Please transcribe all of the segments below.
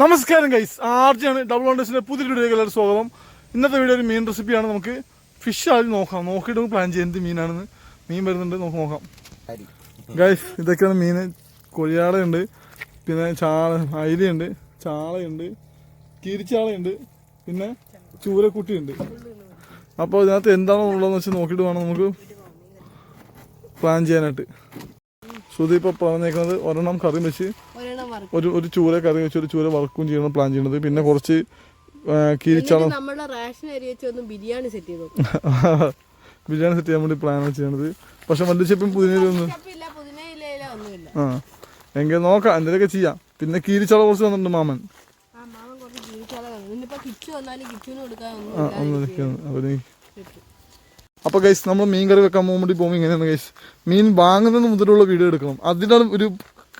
നമസ്കാരം guys ആർജിയാണ് double വണ്ടേഴ്സിന്റെ പുതിയ വീഡിയോയിലേക്ക് എല്ലാവരും സ്വാഗതം. ഇന്നത്തെ വീഡിയോ ഒരു മീൻ റെസിപ്പിയാണ് നമുക്ക് ഫിഷ് ആദ്യം നോക്കാം. നോക്കിയിട്ട് പ്ലാൻ ചെയ്യാം എന്ത് മീനാണെന്ന്. മീൻ വരുന്നുണ്ട്. നമുക്ക് നോക്കാം. ഗൈസ് ഇതൊക്കെയാണ് മീൻ. കൊഴിയാടയുണ്ട്. പിന്നെ ചാള അയിലയുണ്ട് ചാളയുണ്ട് കീരിച്ചാളയുണ്ട് പിന്നെ ചൂരക്കുട്ടിയുണ്ട്. അപ്പോൾ ഇതിനകത്ത് എന്താണോ ഉള്ളതെന്ന് വെച്ച് നോക്കിയിട്ട് വേണം നമുക്ക് പ്ലാൻ ചെയ്യാനായിട്ട്. ശ്രുതി ഇപ്പോൾ പറഞ്ഞേക്കുന്നത് ഒരെണ്ണം കറി വെച്ച് ഒരു ഒരു ചൂര കറി വെച്ച് ഒരു ചൂര വറക്കും ചെയ്യണം പ്ലാൻ ചെയ്യണത്. പിന്നെ കുറച്ച് കിരിച്ചാണ്. കീരിച്ചാളം നമ്മുടെ റേഷൻ അരി ബിരിയാണി സെറ്റ് ചെയ്തു ബിരിയാണി സെറ്റ് ചെയ്യാൻ വേണ്ടി പ്ലാൻ ചെയ്യണത് പക്ഷെ മല്ലിച്ചപ്പും പുതിനയിലൊന്നും ആ എങ്കിൽ നോക്കാം എന്തെങ്കിലുമൊക്കെ ചെയ്യാം. പിന്നെ കീരിച്ചാള കുറച്ച് വന്നിട്ടുണ്ട് മാമൻ. അപ്പൊ ഗൈസ് നമ്മൾ മീൻ കറി വെക്കാൻ പോകാൻ വേണ്ടി പോകുമ്പോൾ ഇങ്ങനെയാണ് ഗൈസ് മീൻ വാങ്ങുന്നത് മുതലുള്ള വീഡിയോ എടുക്കണം. അതിനാണ് ഒരു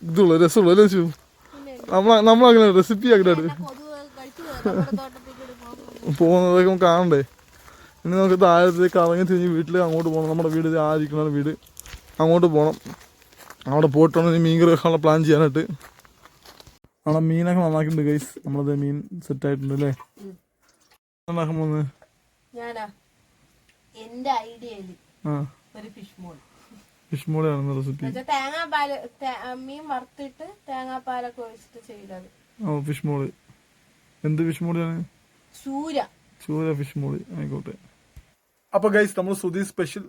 ഇതുള്ള രസമുള്ള അല്ലേ ശിവു? നമ്മള നമ്മളങ്ങനെ റെസിപ്പി അങ്ങനെ പോകുന്നതൊക്കെ നമുക്ക് കാണണ്ടേ? ഇനി നമുക്ക് താഴത്തേക്ക് ഇറങ്ങി തിരിഞ്ഞ് വീട്ടിൽ അങ്ങോട്ട് പോകണം. നമ്മുടെ വീട് ആയിരിക്കണ വീട്. അങ്ങോട്ട് പോകണം. അവിടെ പോയിട്ട് വേണം ഇനി മീൻ കറി വെക്കാനുള്ള പ്ലാൻ ചെയ്യാനായിട്ട്. അവിടെ മീനൊക്കെ നന്നാക്കിയിട്ടുണ്ട് ഗൈസ് നമ്മളത് മീൻ സെറ്റ് ആയിട്ടുണ്ട് അല്ലേ? നന്നാക്കാൻ പോകുന്നത്? എന്റെ ഐഡിയയിൽ ആ. ഒരു ഫിഷ് മോൾ ഫിഷ് മോളിയാണ് റെസിപ്പി തേങ്ങാപ്പാൽ മീൻ വറുത്തിട്ട് തേങ്ങാപ്പാലൊക്കെ ഒഴിച്ചിട്ട് ചെയ്തത്. ഓ ഫിഷ് മോൾ എന്ത് ഫിഷ് മോളിയാണ് ചൂര. ചൂര ഫിഷ് മോളി ആയിക്കോട്ടെ. അപ്പൊ ഗൈസ് നമ്മൾ സുധി സ്പെഷ്യൽ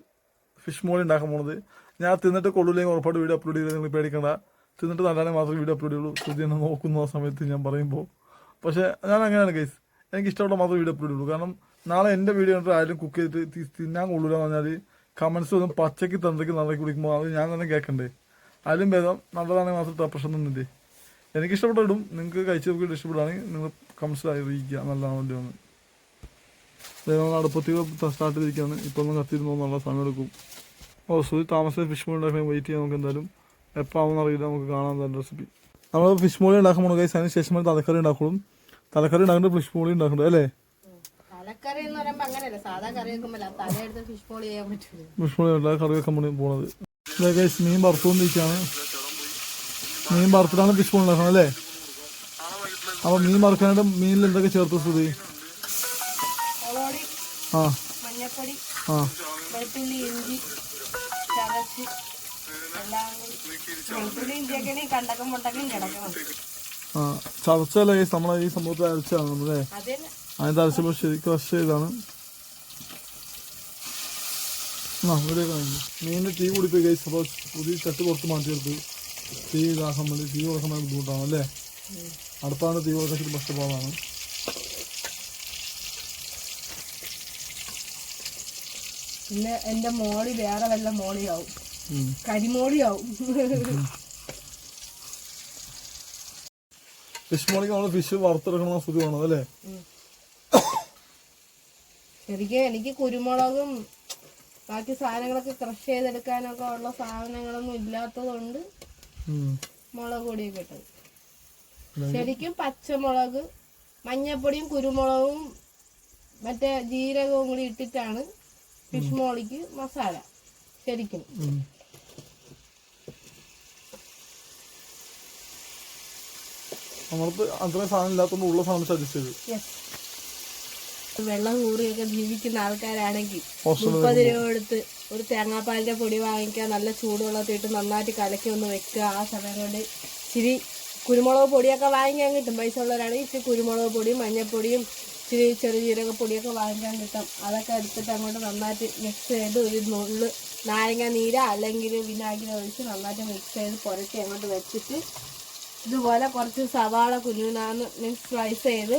ഫിഷ് മോളി ഉണ്ടാക്കാൻ പോണത്. ഞാൻ തിന്നിട്ട് കൊള്ളില്ലെങ്കിൽ ഉറപ്പായിട്ട് വീഡിയോ അപ്ലോഡ് ചെയ്ത് നിങ്ങൾ പേടിക്കണ്ട. തിന്നിട്ട് നല്ലാതെ മാത്രമേ വീഡിയോ അപ്ലോഡ് ചെയ്യുള്ളൂ. സുധി എന്നെ നോക്കുന്ന ആ സമയത്ത് ഞാൻ പറയുമ്പോൾ പക്ഷേ ഞാൻ അങ്ങനെയാണ് ഗൈസ് എനിക്ക് ഇഷ്ടമുള്ള മാത്രമേ വീഡിയോ അപ്ലോഡ് ചെയ്യുള്ളൂ. കാരണം നാളെ എന്റെ വീഡിയോ കണ്ടിട്ട് ആരും കുക്ക് ചെയ്തിട്ട് തിന്നാൻ കൊള്ളൂല എന്ന് പറഞ്ഞാൽ കമൻസ് ഒന്നും പച്ചയ്ക്ക് തന്തയ്ക്ക് നന്നാക്കി കുടിക്കുമ്പോൾ അത് ഞാൻ തന്നെ കേൾക്കണ്ടേ അതിലും ഭേദം നല്ലതാണെങ്കിൽ മാത്രം പ്രശ്നം തന്നില്ലേ? എനിക്ക് ഇഷ്ടപ്പെട്ട ഇടും നിങ്ങൾക്ക് കഴിച്ച് നോക്കിയിട്ട് ഇഷ്ടപ്പെടുകയാണെങ്കിൽ നിങ്ങൾ കമൻസിൽ അറിയിക്കുക നല്ലതാണല്ലോ ഇല്ലയോ എന്ന്. ദൈവം അടുപ്പത്തി സ്റ്റാർട്ട് ചെയ്തിരിക്കുകയാണ്. ഇപ്പം ഒന്ന് കത്തിരുന്നോ നല്ല സമയം എടുക്കും. ഓ സൂര്യ താമസം ഫിഷ് മോളി ഉണ്ടാക്കാൻ വെയിറ്റ് ചെയ്യാൻ നമുക്ക് എന്തായാലും. എപ്പോൾ ആവുമെന്ന് അറിയില്ല നമുക്ക് കാണാൻ തന്നെ റെസിപ്പി നമ്മൾ ഫിഷ് മോളി ഉണ്ടാക്കാൻ പോകണം കഴിച്ച് അതിന് ശേഷം തലക്കറി ഉണ്ടാക്കുള്ളൂ. തലക്കറി ഉണ്ടാക്കുന്നുണ്ട് ഫിഷ് മോളി ഉണ്ടാക്കുന്നുണ്ട് അല്ലേ? തലക്കറി എന്ന് പറയുമ്പോ അങ്ങനെയല്ല. സാധാ കറി തലയെടുത്ത് ഫിഷ് പോളി ചെയ്യാൻ പറ്റുള്ളൂ ഫിഷ് പോളി കറി വെക്കാൻ വേണ്ടി പോണത്. മീൻ വറുത്തുകൊണ്ടിരിക്കുകയാണ്. മീൻ വറുത്തിട്ടാണ് ഫിഷ് പോളി ഉണ്ടാക്കണം അല്ലേ? അപ്പൊ മീൻ വറുക്കാനായിട്ട് മീനിൽ എന്തൊക്കെ ചേർത്ത് സ്ഥിതി ആ. മഞ്ഞപ്പൊടി ആ. വെളുത്തുള്ളി ഇഞ്ചി ചതച്ച് എല്ലാം കൂടി. വെളുത്തുള്ളി ഇഞ്ചിയൊക്കെ കണ്ടക്കും മുണ്ടക്കും കിടക്കണം ആ. ചതച്ചല്ലേ നമ്മളെ ഈ സംഭവത്തിൽ അരച്ചാണ് നമ്മളെ അതിന് ആവശ്യമുള്ള ശരിക്കും ക്രഷ് ചെയ്താണ് ആ ഇവിടെ മീനിന് തീ കൂടിപ്പോയി ഗൈസ് അപ്പോൾ പുതിയ ചട്ട് പുറത്ത് മാറ്റിയെടുത്ത് തീ ഇതാക്കാൻ വേണ്ടി തീ കൊടുക്കാൻ വേണ്ടി ബുദ്ധിമുട്ടാണ് അല്ലേ അടുപ്പാണ് തീ കൊടുക്കാൻ കഷ്ടപ്പാടാണ് പിന്നെ എന്റെ മോളി വേറെ വല്ല മോളിയാവും. കരിമോളിയാവും. ഫിഷ് മോളിക്ക് നമ്മൾ ഫിഷ് വറുത്തെടുക്കണം വേണം അല്ലേ? ശരിക്കും എനിക്ക് കുരുമുളകും ബാക്കി സാധനങ്ങളൊക്കെ ക്രഷ് ചെയ്തെടുക്കാനൊക്കെ ഉള്ള സാധനങ്ങളൊന്നും ഇല്ലാത്തതുകൊണ്ട്. മുളക് പൊടിയൊക്കെ ഇട്ടത്. ശരിക്കും പച്ചമുളക് മഞ്ഞപ്പൊടിയും കുരുമുളകും മറ്റേ ജീരകവും കൂടി ഇട്ടിട്ടാണ് ഫിഷ് മോളിക്ക് മസാല ശരിക്കും. നമ്മൾ നമ്മൾക്ക് അത്രയും സാധനം ഇല്ലാത്തതുകൊണ്ട് ഉള്ള സാധനം സജസ്റ്റ് ചെയ്തു. വെള്ളം കൂറിയൊക്കെ ജീവിക്കുന്ന ആൾക്കാരാണെങ്കിൽ മുപ്പത് രൂപ കൊടുത്ത് ഒരു തേങ്ങാപ്പാലിന്റെ പൊടി വാങ്ങിക്കുക നല്ല ചൂടുവെള്ളത്തിട്ട് നന്നായിട്ട് കലക്കി ഒന്ന് വെക്കുക. ആ സമയം കൊണ്ട് ഇച്ചിരി കുരുമുളക് പൊടിയൊക്കെ വാങ്ങിക്കാൻ കിട്ടും. പൈസ ഉള്ളവരാണെങ്കിൽ ഇച്ചിരി കുരുമുളക് പൊടിയും മഞ്ഞപ്പൊടിയും ഇച്ചിരി ചെറുജീരക ജീരക പൊടിയൊക്കെ വാങ്ങിക്കാൻ കിട്ടും. അതൊക്കെ എടുത്തിട്ട് അങ്ങോട്ട് നന്നായിട്ട് മിക്സ് ചെയ്ത് ഒരു നുള്ള് നാരങ്ങ നീര അല്ലെങ്കിൽ വിനാഗിരി ഒഴിച്ച് നന്നായിട്ട് മിക്സ് ചെയ്ത് പുരട്ടി അങ്ങോട്ട് വെച്ചിട്ട് ഇതുപോലെ കുറച്ച് സവാള കുഞ്ഞുനാന്ന് മീൻസ് സ്ലൈസ് ചെയ്ത്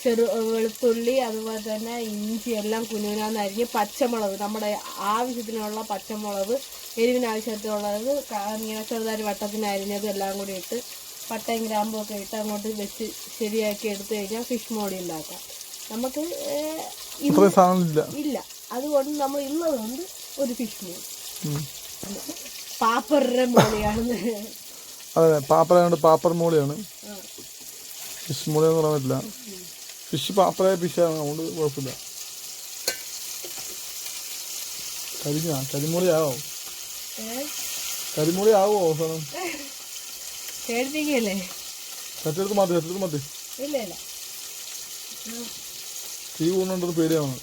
ചെറു വെളുത്തുള്ളി അതുപോലെ തന്നെ ഇഞ്ചി എല്ലാം കുഞ്ഞുനാന്ന് അരിഞ്ഞ് പച്ചമുളക് നമ്മുടെ ആവശ്യത്തിനുള്ള പച്ചമുളക് എരിവിന് ആവശ്യത്തിനുള്ളത് ഇങ്ങനെ ചെറുതായി വട്ടത്തിന് അരിഞ്ഞത് എല്ലാം കൂടി ഇട്ട് പട്ടയും ഗ്രാമ്പും ഒക്കെ ഇട്ട് അങ്ങോട്ട് വെച്ച് ശരിയാക്കി എടുത്തു കഴിഞ്ഞാൽ ഫിഷ് മോടി ഉണ്ടാക്കാം. നമുക്ക് ഇല്ല. അതുകൊണ്ട് നമ്മൾ ഇന്നതുകൊണ്ട് ഒരു ഫിഷ് ഉം. പാപ്പറിന്റെ മോളിയാണ് അതെ പാപ്പറ പാപ്പർ മോളിയാണ്. ഫിഷ് മോളി എന്ന് പറയാൻ പറ്റില്ല ഫിഷ് പാപ്പറായ ഫിഷാണ് അതുകൊണ്ട് കുഴപ്പമില്ല. കരിഞ്ഞ? കരിമുറി ആവോ കരിമുറി ആവോ അവസാനം പേടിപ്പിക്കല്ലേ ചട്ടെടുത്ത് മതി ചട്ടെടുത്ത് മതി തീ കൂടുന്നുണ്ടത് പേടിയാണ്.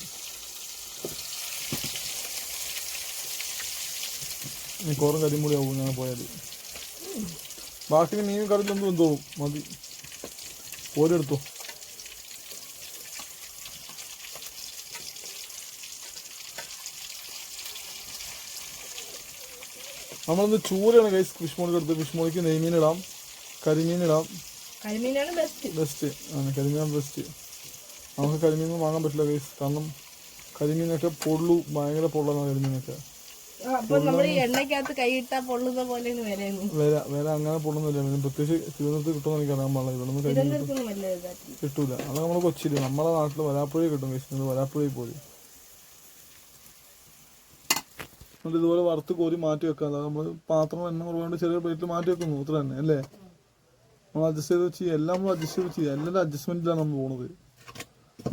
ഇനി കോറും കരിയും കൂടി ആവും ഞാൻ പോയാൽ ബാക്കി മീൻ കറിയിലൊന്നും എന്തോ മതി. ഓരെടുത്തോ നമ്മളിന്ന് ചൂരയാണ് കൈസ് ഫിഷ് മോളിക്ക് എടുത്ത് ഫിഷ് മോളിക്ക് നെയ്മീൻ ഇടാം കരിമീൻ കരിമീനാണ് ബെസ്റ്റ് ബെസ്റ്റ് ആണ് കരിമീനാണ് ബെസ്റ്റ് നമുക്ക് കരിമീൻ വാങ്ങാൻ പറ്റില്ല കൈസ് കാരണം കരിമീനൊക്കെ പൊള്ളു. ഭയങ്കര പൊള്ളാണ്. കരിമീനൊക്കെ വില അങ്ങനെ പൊള്ളുന്നില്ല. പ്രത്യേകിച്ച് തിരുവനന്തപുരത്ത് കിട്ടുമെന്ന് എനിക്ക് അറിയാൻ പാടില്ല ഇവിടെ നിന്ന് കിട്ടൂല. അത് നമ്മൾ കൊച്ചിയിൽ നമ്മളെ നാട്ടിൽ വരാപ്പുഴ കിട്ടും കൈസ് വരാപ്പുഴയിൽ പോയി. എന്നിട്ട് ഇതുപോലെ വറുത്ത് കോരി മാറ്റി വെക്കാം അല്ലാതെ നമ്മൾ പാത്രം എണ്ണ കുറവുകൊണ്ട് ചെറിയ പ്ലേറ്റിൽ മാറ്റി വെക്കുന്നു അത്ര തന്നെ അല്ലേ? നമ്മൾ അഡ്ജസ്റ്റ് ചെയ്ത് ചെയ്യുക എല്ലാം നമ്മൾ അഡ്ജസ്റ്റ് ചെയ്ത് ചെയ്യുക എല്ലാവരും അഡ്ജസ്റ്റ്മെന്റിലാണ് നമ്മൾ പോകുന്നത്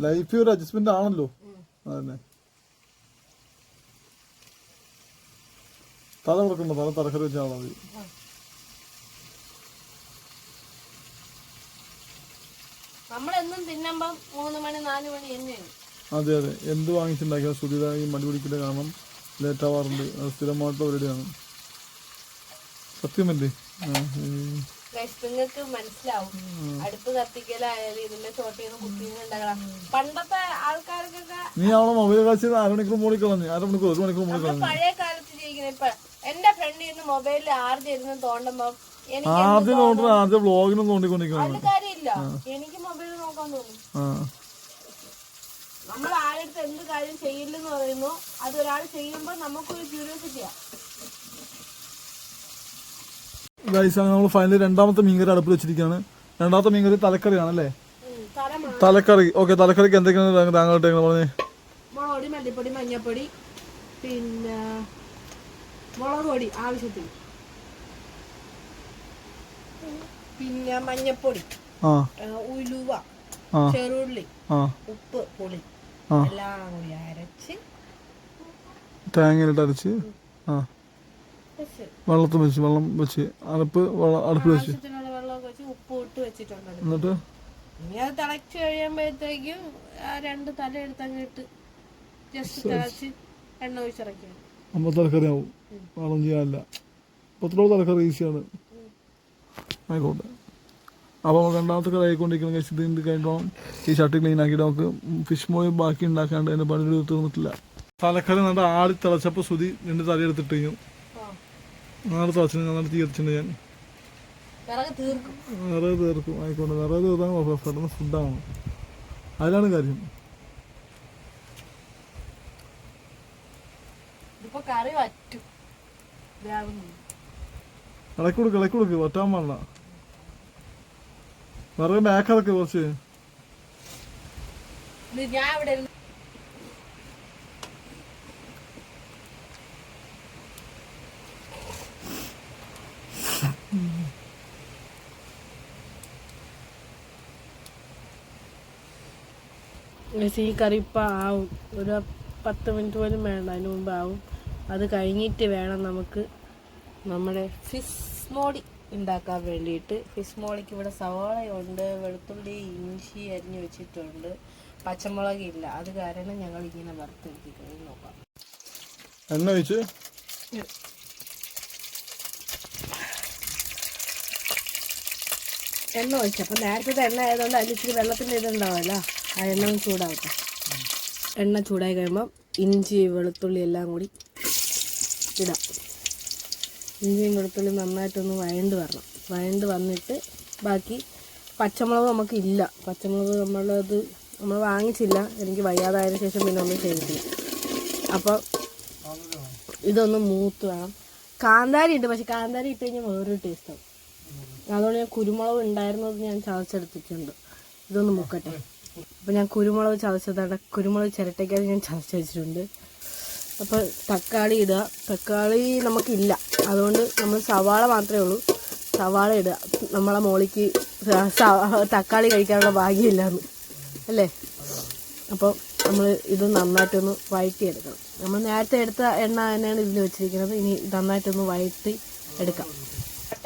ലൈഫ് ഒരു അഡ്ജസ്റ്റ്മെന്റ് ആണല്ലോ. അതന്നെ. തല കൊടുക്കണ്ട തല തറക്കറി വെച്ചാൽ മതി. അതെ അതെ. എന്ത് വാങ്ങിച്ചുണ്ടാക്കിയാൽ സുധിത ഈ മടി പിടിക്കില്ല കാരണം ലേറ്റ് ആവാറുണ്ട് അത് സ്ഥിരമായിട്ടുള്ള പരിപാടിയാണ്. സത്യമല്ലേ? നിങ്ങൾക്ക് മനസ്സിലാവും. അടുപ്പ് കത്തിക്കലായാലും ഇതിന്റെ ചോട്ടിന്ന് കുക്കിങ് ഉണ്ടാകണം പണ്ടത്തെ ആൾക്കാർക്കൊക്കെ നീ അവളെ മൊബൈൽ കളിച്ചത് അരമണിക്കൂർ മോളിൽ കളഞ്ഞു. അരമണിക്കൂർ ഒരു മണിക്കൂർ മോളിൽ കളഞ്ഞു. പഴയ കാലത്ത് ജീവിക്കുന്ന ഇപ്പൊ എന്റെ ഫ്രണ്ട് ഇന്ന് മൊബൈലിൽ ആർജ് ഇരുന്ന് തോണ്ടുമ്പോ എനിക്ക് ആദ്യം ആദ്യം ബ്ലോഗിനും തോണ്ടിക്കൊണ്ടിരിക്കണം എനിക്ക് മൊബൈൽ നോക്കാൻ തോന്നും. നമ്മൾ ആരെടുത്ത് എന്ത് കാര്യം ചെയ്യില്ലെന്ന് പറയുന്നു അത് ഒരാൾ ചെയ്യുമ്പോൾ നമുക്കൊരു ക്യൂരിയോസിറ്റിയാ ഗൈസ് നമ്മൾ ഫൈനലി രണ്ടാമത്തെ മീൻകറി അടുപ്പിൽ വെച്ചിരിക്കുകയാണ്. രണ്ടാമത്തെ മീൻകറി തലക്കറിയാണ് അല്ലേ തലക്കറി. ഓക്കെ തലക്കറിക്ക് എന്തൊക്കെയാണ് താങ്കളുടെ പറഞ്ഞേ? മുളകൊടി മല്ലിപ്പൊടി മഞ്ഞപ്പൊടി പിന്നെ മുളക് പൊടി ആവശ്യത്തിന്. പിന്നെ മഞ്ഞപ്പൊടി ഉലുവ. ചെറുള്ളി ഉപ്പ് പുളി. എല്ലാം കൂടി അരച്ച്. തേങ്ങയിലിട്ട് അരച്ച് ആ വെള്ളത്തിൽ വെച്ച് വെള്ളം വെച്ച്. അടുപ്പ് വെള്ളം അടുപ്പിൽ വെച്ച്. ഉപ്പ് ഇട്ട് വെച്ചിട്ടുണ്ട്. എന്നിട്ട്? ഇനി അത് തിളച്ച് കഴിയുമ്പോഴത്തേക്കും ആ രണ്ട് തല എടുത്തങ്ങ് ഇട്ട് ജസ്റ്റ് തിളച്ച് എണ്ണ ഒഴിച്ചിറക്കിയാണ് അമ്മ തലക്കറി ആവും. വെള്ളം ചെയ്യാനില്ല. പത്തിലോട് തലക്കറി ഈസിയാണ്. ആയിക്കോട്ടെ. അപ്പോൾ നമ്മൾ രണ്ടാമത്തെ കറി ആയിക്കൊണ്ടിരിക്കുന്ന കഴിച്ച് ഇത് കഴിയുമ്പോൾ ഈ ഷർട്ട് ക്ലീൻ ആക്കിയിട്ട് നമുക്ക് ഫിഷ് മോയ് ബാക്കി ഉണ്ടാക്കാണ്ട് അതിന്റെ പണി തീർന്നിട്ടില്ല. തലക്കറി നല്ല ആടി തിളച്ചപ്പോൾ സുതി രണ്ട് തല എടുത്തിട്ട് കഴിഞ്ഞു. നാളെ തിളച്ചിട്ട് നന്നായിട്ട് തീ ഞാൻ. വിറക് തീർക്കും. ആയിക്കോട്ടെ. വിറക് തീർത്താൽ. പെട്ടെന്ന് ഫുഡാണ് അതിലാണ് കാര്യം. ഇളക്കി കൊടുക്ക് ഇളക്കി കൊടുക്ക്. ഒറ്റാൻ പാടില്ല. നിറയെ ബാക്ക് അതൊക്കെ കുറച്ച്. ഞാൻ ഇവിടെ ഈ കറി ഇപ്പം ആവും. ഒരു പത്ത് മിനിറ്റ് പോലും വേണ്ട അതിന് മുമ്പ് ആവും. അത് കഴിഞ്ഞിട്ട് വേണം നമുക്ക് നമ്മുടെ ഫിഷ് മോളി ഉണ്ടാക്കാൻ വേണ്ടിയിട്ട് ഫിഷ് മോളിക്ക് ഇവിടെ സവാളയുണ്ട് വെളുത്തുള്ളി ഇഞ്ചി അരിഞ്ഞു വെച്ചിട്ടുണ്ട്. പച്ചമുളക് ഇല്ല. അത് കാരണം ഞങ്ങൾ ഇങ്ങനെ വറുത്തെടുത്തിട്ടുണ്ട് നോക്കാം. എണ്ണ ഒഴിച്ച്? എണ്ണ ഒഴിച്ചു. അപ്പം നേരത്തെ എണ്ണ ആയതുകൊണ്ട് അതിൽ ഇച്ചിരി വെള്ളത്തിന്റെ ഇതുണ്ടാവുമല്ലോ ആ എണ്ണ ചൂടാവട്ടെ. എണ്ണ ചൂടായി കഴിയുമ്പം ഇഞ്ചി വെളുത്തുള്ളി എല്ലാം കൂടി ഇടാം. ഇഞ്ചിയും വെളുത്തുള്ളി നന്നായിട്ടൊന്ന് വഴണ്ട് വരണം. വഴണ്ട് വന്നിട്ട് ബാക്കി പച്ചമുളക് നമുക്ക് ഇല്ല. പച്ചമുളക് നമ്മളത് നമ്മൾ വാങ്ങിച്ചില്ല. എനിക്ക് വയ്യാതായതിനു ശേഷം പിന്നെ ഒന്നും ചെയ്തിട്ടില്ല. അപ്പോൾ ഇതൊന്ന് മൂത്ത് വേണം. കാന്താരി ഇട്ട് പക്ഷെ കാന്താരി ഇട്ട് കഴിഞ്ഞാൽ വേറൊരു ടേസ്റ്റാവും അതുകൊണ്ട് ഞാൻ കുരുമുളക് ഉണ്ടായിരുന്നത് ഞാൻ ചതച്ചെടുത്തിട്ടുണ്ട്. ഇതൊന്ന് മുക്കട്ടെ. അപ്പോൾ ഞാൻ കുരുമുളക് ചതച്ചതാണ്. കുരുമുളക് ചിരട്ടയ്ക്കകത്ത് ഞാൻ ചതച്ച് വെച്ചിട്ടുണ്ട്. അപ്പോൾ തക്കാളി ഇടുക. തക്കാളി നമുക്കില്ല. അതുകൊണ്ട് നമ്മൾ സവാള മാത്രമേ ഉള്ളൂ. സവാള ഇടുക. നമ്മളെ മോളിക്ക് തക്കാളി കഴിക്കാനുള്ള ഭാഗ്യമില്ലാന്ന്. അല്ലേ? അപ്പോൾ നമ്മൾ ഇത് നന്നായിട്ടൊന്ന് വഴറ്റിയെടുക്കണം. നമ്മൾ നേരത്തെ എടുത്ത എണ്ണ തന്നെയാണ് ഇതിൽ വെച്ചിരിക്കുന്നത്. ഇനി നന്നായിട്ടൊന്ന് വഴറ്റി എടുക്കാം.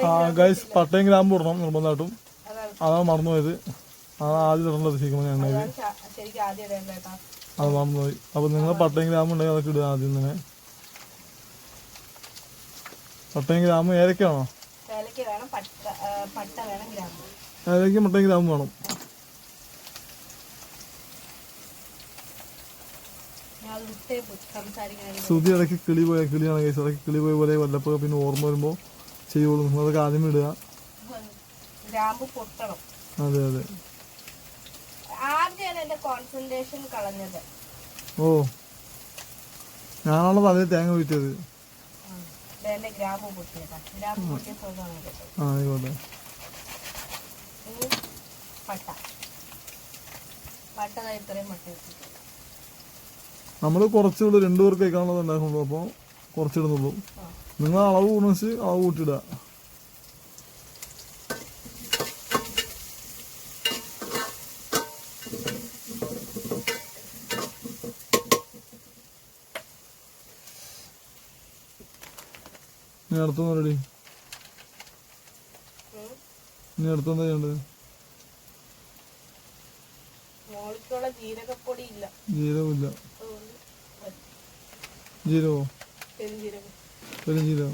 ആ ഗൈസ് പട്ടയും ഗ്രാമ്പ് ഇടണം നിർബന്ധമായിട്ടും. അതാണ് മറന്നുപോയത്. അതാണ് ആദ്യം ഇടേണ്ടത് ശരിക്കും ആദ്യം എണ്ണയിൽ അതാണ് ശ- പോയി. ആദ്യം ഇടേണ്ടത് കേട്ടോ അത് മറന്നുപോയി അപ്പൊ നിങ്ങൾ പട്ടയം ഗ്രാമം ഉണ്ടെങ്കിൽ അതൊക്കെ ഇടുക ആദ്യം തന്നെ. പട്ടയം ഗ്രാമം ഏലക്കാണോ ഏലക്ക വേണം ഗ്രാമം. വേണം. അത് ശ്രുതി ഇടയ്ക്ക് കിളി പോയ കിളിയാണ് കേസ്. ഇടയ്ക്ക് കിളി പോയ പോലെ വല്ലപ്പോഴും പിന്നെ ഓർമ്മ വരുമ്പോൾ ചെയ്യുള്ളൂ. നിങ്ങളതൊക്കെ ആദ്യം ഇടുക. അതെ അതെ. ആദ്യമാണ് എന്റെ കോൺസെൻട്രേഷൻ കളഞ്ഞത്. ഓ. ഞാനാണല്ലോ അതേ തേങ്ങ വിറ്റത് ദേ എന്റെ ഗ്രാമ്പ് പൊട്ടിയതാ. ഗ്രാമ്പ് പൊട്ടിയ സുഖമാണ് ആ ആയിക്കോട്ടെ. പട്ട പട്ട. ദാ ഇത്രയും പട്ട ഇട്ടിട്ടുണ്ട് നമ്മൾ കുറച്ചുള്ളൂ രണ്ടു പേർക്ക് കഴിക്കാനുള്ളത് ഉണ്ടാക്കുള്ളൂ അപ്പോൾ കുറച്ചിടുന്നുള്ളൂ. നിങ്ങൾ അളവ് കൂടുന്ന അളവ് കൂട്ടിയിടുക. അടുത്തൊന്നും റെഡി. ഇനി അടുത്തെന്താ ചെയ്യണ്ടത്? ജീരകമില്ല. ജീരകോ? പെരുംജീരകം.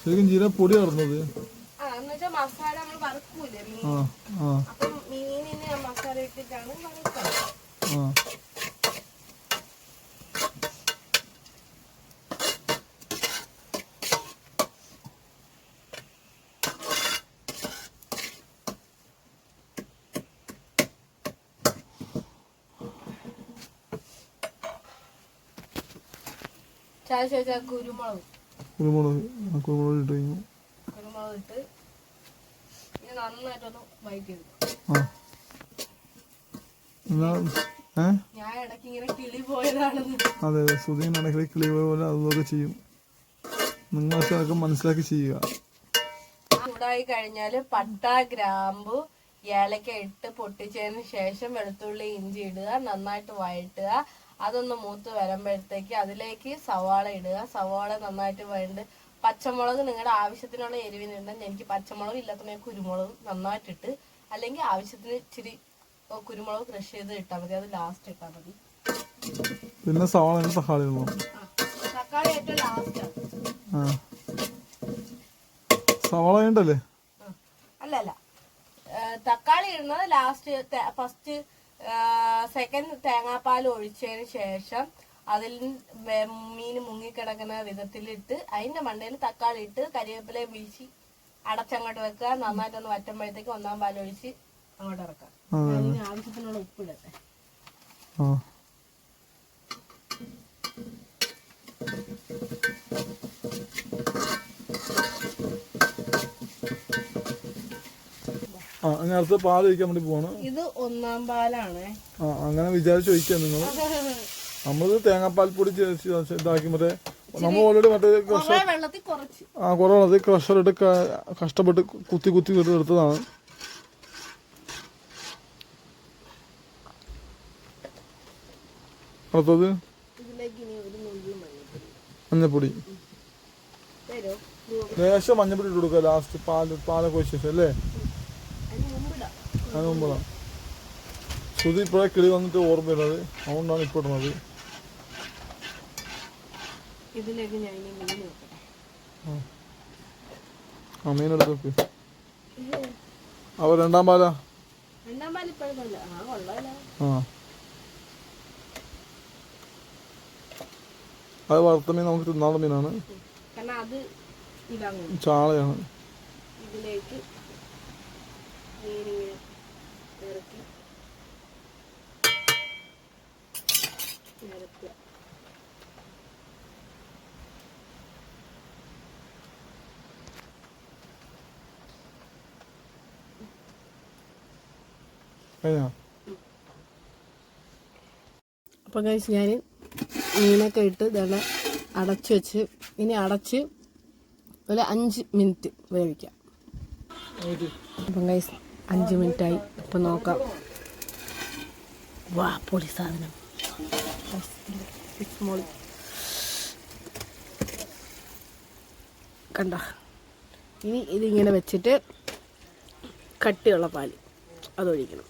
ശരിക്കും ജീരക പൊടി ഇടുന്നത് ആ ആ. ആ അപ്പം മീനിന് ആ മസാല ഇട്ടിട്ടാണ് വറുക്കുന്നത് ആ ചായ ചോദിച്ചാൽ കുരുമുളക്. കുരുമുളക്. ഇട്ട് കഴിഞ്ഞു. കുരുമുളക് ഇട്ട് ഇനി നന്നായിട്ടൊന്ന് വൈറ്റ് ഞാൻ ഇടയ്ക്ക് ഇങ്ങനെ കിളി പോയതാണെന്ന്. അതെ അതെ. സുധീൻ ഇടയ്ക്കിടെ പോയ പോലെ അതൊക്കെ ചെയ്യും. നിങ്ങൾ അതൊക്കെ മനസ്സിലാക്കി ചെയ്യുക. ചൂടായി കഴിഞ്ഞാൽ പട്ട ഗ്രാമ്പു ഏലക്ക ഇട്ട് പൊട്ടിച്ചതിന് ശേഷം വെളുത്തുള്ളി ഇഞ്ചി ഇടുക നന്നായിട്ട് വഴറ്റുക. അതൊന്ന് മൂത്ത് വരുമ്പോഴത്തേക്ക് അതിലേക്ക് സവാള ഇടുക. സവാള നന്നായിട്ട് വേണ്ട പച്ചമുളക് നിങ്ങളുടെ ആവശ്യത്തിനുള്ള എരിവിനുണ്ടെങ്കിൽ എനിക്ക് പച്ചമുളക് ഇല്ലാത്ത കുരുമുളക് നന്നായിട്ടിട്ട് അല്ലെങ്കിൽ ആവശ്യത്തിന് ഇച്ചിരി കുരുമുളക് ക്രഷ് ചെയ്ത് ഇട്ടാൽ മതി. അത് ലാസ്റ്റ് ഇട്ടാൽ മതി. പിന്നെ സവാള തക്കാളി തക്കാളി ഏറ്റവും ലാസ്റ്റ് സവാള ഉണ്ടല്ലേ അല്ല അല്ല. തക്കാളി ഇടുന്നത് ലാസ്റ്റ് ഫസ്റ്റ് സെക്കൻഡ് തേങ്ങാപ്പാൽ ഒഴിച്ചതിന് ശേഷം അതിൽ മീൻ മുങ്ങിക്കിടക്കുന്ന വിധത്തിലിട്ട് അതിന്റെ മണ്ടയിൽ തക്കാളി ഇട്ട് കരിവേപ്പിലയും വീശി അടച്ചങ്ങോട്ട് വെക്കുക. നന്നായിട്ടൊന്ന് വറ്റുമ്പോഴത്തേക്ക് ഒന്നാം പാൽ ഒഴിച്ച് അങ്ങോട്ട് ഇറക്കാം ആവശ്യത്തിനുള്ള ഉപ്പിടട്ടെ ആ പാൽ ഒഴിക്കാൻ വേണ്ടി പോവാണ്. ഇത് ഒന്നാം പാലാണ്. ആ അങ്ങനെ വിചാരിച്ച് ഒഴിക്കാം നിങ്ങൾ നമ്മളിത് തേങ്ങാപ്പാൽ പൊടി ഇതാക്കി മറ്റേ നമ്മൾ ഓൾറെഡി മറ്റേ ക്രഷർ കുറെ വെള്ളത്തിൽ ആ കുറേ അത് ക്രഷറിട്ട് കഷ്ടപ്പെട്ട് കുത്തി കുത്തി ഇട്ട് എടുത്തതാണ്. അടുത്തത്? മഞ്ഞപ്പൊടി. ലേശം മഞ്ഞപ്പൊടി ഇട്ട് കൊടുക്കുക ലാസ്റ്റ് പാൽ പാലൊക്കെ അല്ലേ? അതിന് മുമ്പാണ് ശ്രുതി ഇപ്പോഴേ കിളി വന്നിട്ട് ഓർമ്മ വരുന്നത് അതുകൊണ്ടാണ് ഇപ്പോൾ ഇടുന്നത്. ഇതിലേക്ക് ഞാൻ ആ. മീനെടുത്ത് വെക്ക്. അപ്പോൾ രണ്ടാം പാല. ആ അത് വറുത്ത മീൻ നമുക്ക് തിന്നാളുടെ മീനാണ്. അത് ചാളയാണ്. ഇതിലേക്ക് ഇറക്കി. നിരത്തുക അപ്പം കഴിച്ച് ഞാൻ മീനൊക്കെ ഇട്ട് ഇതെല്ലാം അടച്ച് വെച്ച് ഇനി അടച്ച് ഒരു അഞ്ച് മിനിറ്റ് വേവിക്കാം. അപ്പം കഴിച്ച് അഞ്ച് മിനിറ്റായി ഇപ്പം നോക്കാം. വാ പൊളി സാധനം. കണ്ട? ഇനി ഇതിങ്ങനെ വെച്ചിട്ട് കട്ടിയുള്ള പാൽ അതൊഴിക്കണം.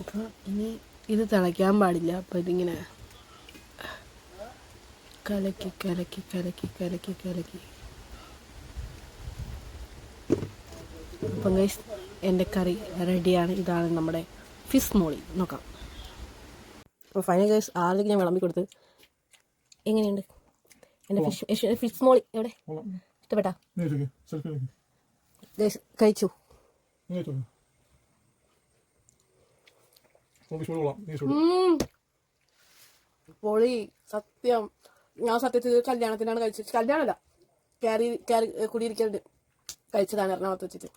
അപ്പോൾ ഇനി ഇത് തിളയ്ക്കാൻ പാടില്ല. അപ്പോൾ ഇതിങ്ങനെ കലക്കി കലക്കി കലക്കി കലക്കി കലക്കി. അപ്പം ഗൈസ് എന്റെ കറി റെഡിയാണ്. ഇതാണ് നമ്മുടെ ഫിഷ് മോളി. നോക്കാം. അപ്പോൾ ഫൈനൽ ഗൈസ് ആദ്യം ഞാൻ വിളമ്പി കൊടുത്ത്. എങ്ങനെയുണ്ട്? എന്റെ ഫിഷ് ഫിഷ് മോളി എവിടെ. ഇഷ്ടപ്പെട്ടാ. ഗൈസ് കഴിച്ചു. പൊളി സത്യം. ഞാൻ സത്യത്തിൽ ഇത് കല്യാണത്തിനാണ് കഴിച്ചത്. കല്യാണമല്ല. കയറി കയറി കുടിയിരിക്കലുണ്ട്. കഴിച്ചതാണ് എറണാകുളത്ത് വെച്ചിട്ട്.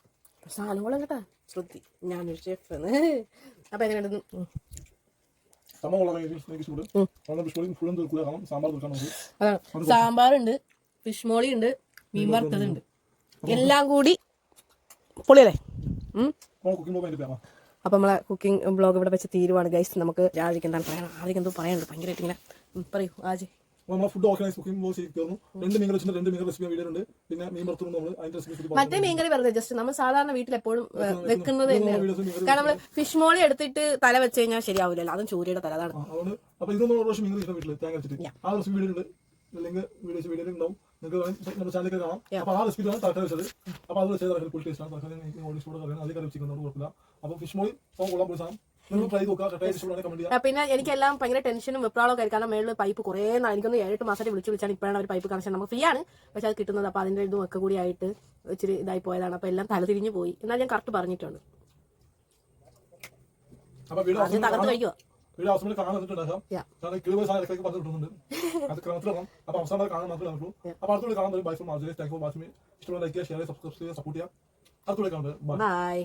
സാധനങ്ങളും കേട്ടാ ശ്രുതി ഞാനൊരു ഷെഫ് അപ്പൊ എങ്ങനെയുണ്ടെന്ന് സാമ്പാറുണ്ട് ഫിഷ് മോളി ഉണ്ട് മീൻ വറുത്തതുണ്ട്. എല്ലാം കൂടി പൊളിയല്ലേ? അപ്പൊ. നമ്മളെ കുക്കിംഗ് ബ്ലോഗ് ഇവിടെ വെച്ച് തീരുവാണ്. ഗൈസ് നമുക്ക് രാജിക്ക് എന്താണ് പറയണം ആദ്യം എന്തോ പറയാനുണ്ട്. ഭയങ്കരമായിട്ട് ഇങ്ങനെ. പറയൂ ആജി. നമ്മളെ ഫുഡ് ഓർഗനൈസ് കുക്കിംഗ് തീർന്നു. രണ്ട് മീൻ വെച്ചിട്ട് രണ്ട് മീൻ റെസിപ്പി വീഡിയോ ഉണ്ട് പിന്നെ മീൻ വറുത്തുകൊണ്ട് നമ്മൾ അതിന്റെ റെസിപ്പി മറ്റേ മീൻകറി വെറുതെ ജസ്റ്റ് നമ്മൾ സാധാരണ വീട്ടിൽ എപ്പോഴും വെക്കുന്നത് കാരണം നമ്മൾ ഫിഷ് മോളി എടുത്തിട്ട് തല വെച്ച് കഴിഞ്ഞാൽ ശരിയാവില്ലല്ലോ അതും ചൂരിയുടെ തല അതാണ്. അതുകൊണ്ട് അപ്പൊ ഇതൊന്നും ഒരു പ്രാവശ്യം മീൻ വീട്ടിൽ തേങ്ങ വെച്ചിട്ട് ആ റെസിപ്പി വീഡിയോ ഉണ്ട് ലിങ്ക് വീഡിയോസ് വീഡിയോ ഉണ്ടാവും നിങ്ങൾക്ക് നമ്മുടെ ചാനലിൽ കാണാം. അപ്പൊ ആ റെസിപ്പി ആണ് തറക്കറി വെച്ചത്. അപ്പൊ അത് വെച്ചത് തറക്കറി ടേസ്റ്റ് ആണ്. തറക്കറി കറിയാണ് അതിൽ കറി വെച്ചിരിക്കുന്നത് കുഴപ്പമില്ല. അപ്പൊ ഫിഷ് മോളി കൊള്ളാൻ പോയി സാധനം പിന്നെ എനിക്കെല്ലാം ഭയങ്കര ടെൻഷനും വെപ്രാളൊക്കെ ആയിരിക്കും കാരണം മേളിൽ പൈപ്പ് കുറേ എനിക്കൊന്ന് ഏഴെട്ട് മാസമായിട്ട് വിളിച്ച് വിളിച്ചാണ് ഇപ്പോഴാണ് അവർ പൈപ്പ് കണക്ഷൻ നമുക്ക് ഫ്രീ ആണ് പക്ഷെ അത് കിട്ടുന്നത്. അപ്പോൾ അതിന്റെ ഇതും ഒക്കെ കൂടി ആയിട്ട് ഇച്ചിരി ഇതായി പോയതാണ്. അപ്പോൾ എല്ലാം തല തിരിഞ്ഞു പോയി. എന്നാൽ ഞാൻ കറക്റ്റ് പറഞ്ഞിട്ടുണ്ട്. അപ്പൊ തകർത്ത് കാണാൻ കിളിവ് സാധനം ഇടയ്ക്ക് പറഞ്ഞു കിട്ടുന്നുണ്ട് അത് ക്രമത്തിലാണ് അപ്പൊ അവസാനം കാണാൻ മാത്രമേ നമുക്ക് അപ്പൊ അടുത്തുള്ള കാണാൻ ബൈ ഫോർ താങ്ക് ഇഷ്ടമുള്ള ലൈക്ക് ഷെയർ സബ്സ്ക്രൈബ് സപ്പോർട്ട് അടുത്തുള്ള കാണുന്നത് ബൈ